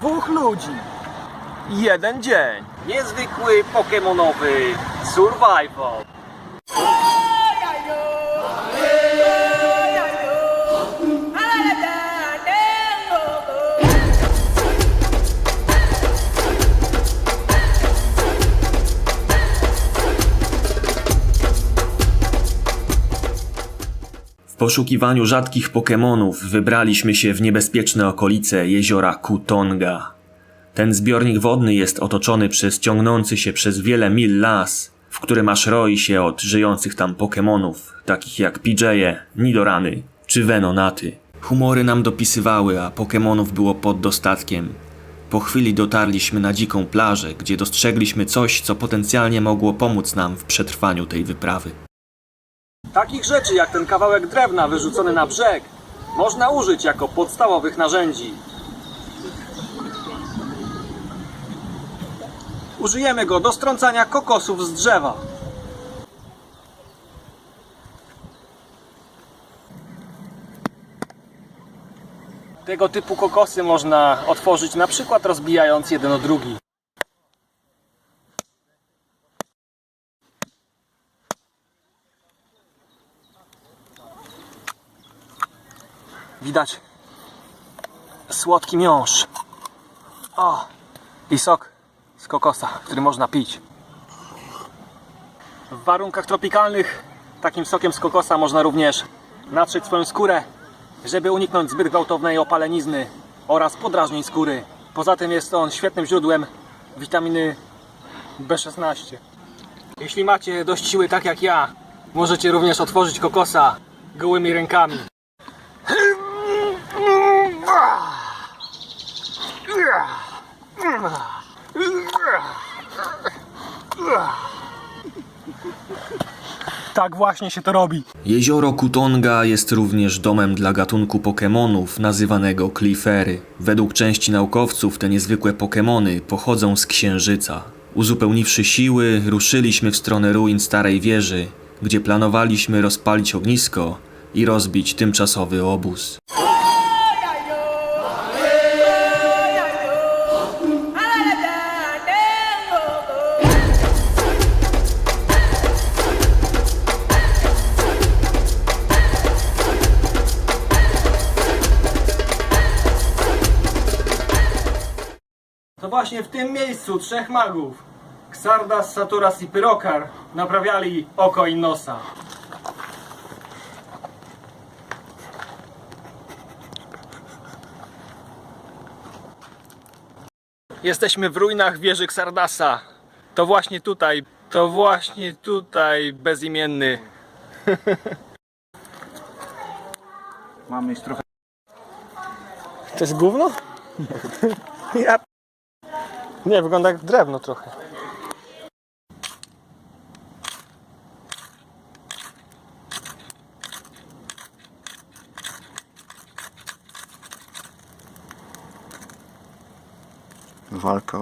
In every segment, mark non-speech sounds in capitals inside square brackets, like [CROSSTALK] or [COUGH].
Dwóch ludzi. Jeden dzień. Niezwykły pokemonowy survival. Poszukiwaniu rzadkich Pokemonów wybraliśmy się w niebezpieczne okolice jeziora Kutonga. Ten zbiornik wodny jest otoczony przez ciągnący się przez wiele mil las, w którym aż roi się od żyjących tam Pokemonów, takich jak Pidgeye, Nidorany czy Venonaty. Humory nam dopisywały, a Pokemonów było pod dostatkiem. Po chwili dotarliśmy na dziką plażę, gdzie dostrzegliśmy coś, co potencjalnie mogło pomóc nam w przetrwaniu tej wyprawy. Takich rzeczy jak ten kawałek drewna wyrzucony na brzeg można użyć jako podstawowych narzędzi. Użyjemy go do strącania kokosów z drzewa. Tego typu kokosy można otworzyć na przykład rozbijając jeden o drugi. Widać słodki miąższ. O, i sok z kokosa, który można pić. W warunkach tropikalnych takim sokiem z kokosa można również natrzeć swoją skórę, żeby uniknąć zbyt gwałtownej opalenizny oraz podrażnień skóry. Poza tym jest on świetnym źródłem witaminy B16. Jeśli macie dość siły tak jak ja, możecie również otworzyć kokosa gołymi rękami. Tak właśnie się to robi. Jezioro Kutonga jest również domem dla gatunku Pokemonów nazywanego Klifery. Według części naukowców te niezwykłe Pokemony pochodzą z Księżyca. Uzupełniwszy siły, ruszyliśmy w stronę ruin starej wieży, gdzie planowaliśmy rozpalić ognisko i rozbić tymczasowy obóz. To właśnie w tym miejscu trzech magów, Xardas, Saturas i Pyrokar, naprawiali oko i nosa. Jesteśmy w ruinach wieży Xardasa. To właśnie tutaj, to właśnie tutaj bezimienny. Mam mieć trochę. To jest gówno? Ja... Nie, wygląda jak drewno trochę. Walka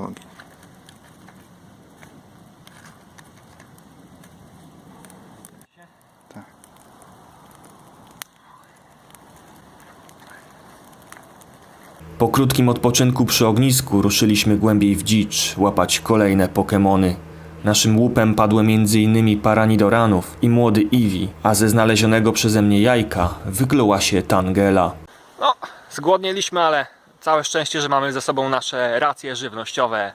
Po krótkim odpoczynku przy ognisku ruszyliśmy głębiej w dzicz, łapać kolejne Pokemony. Naszym łupem padły m.in. para Nidoranów i młody Eevee, a ze znalezionego przeze mnie jajka wykluła się Tangela. No, zgłodnieliśmy, ale całe szczęście, że mamy ze sobą nasze racje żywnościowe.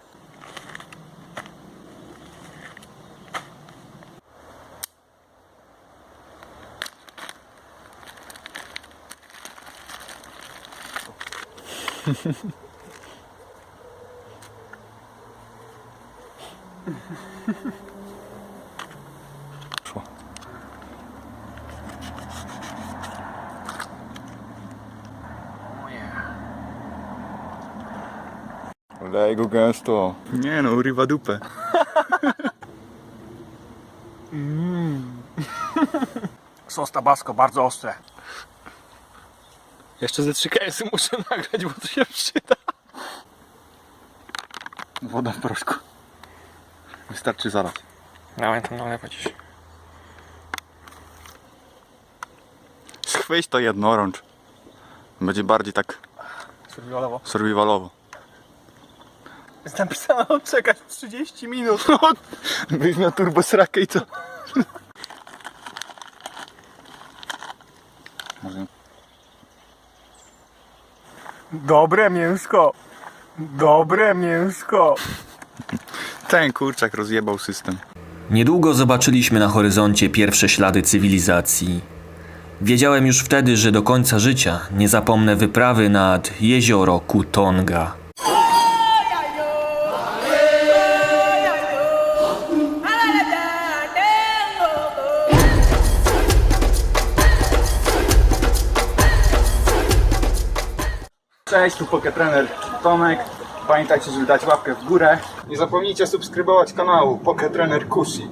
Lej go gęsto. Nie no, urywa dupę. Sos tabasco, bardzo ostre. Jeszcze ze trzy KS muszę [LAUGHS] nagrać, bo to się przyda. Woda w proszku. Wystarczy zaraz. Dawaj tam nalewać. Schwyć to jednorącz. Będzie bardziej tak Survivalowo. survivalowo. Jest napisane [LAUGHS] czekać 30 minut. Byś miał turbo srakę i co? Dobre mięsko. Dobre mięsko. ten kurczak rozjebał system. Niedługo zobaczyliśmy na horyzoncie pierwsze ślady cywilizacji. Wiedziałem już wtedy, że do końca życia nie zapomnę wyprawy nad jezioro Kutonga. Cześć, tu Poketrener Tomek. Pamiętajcie, żeby dać łapkę w górę. Nie zapomnijcie subskrybować kanału Poketrener Kushi.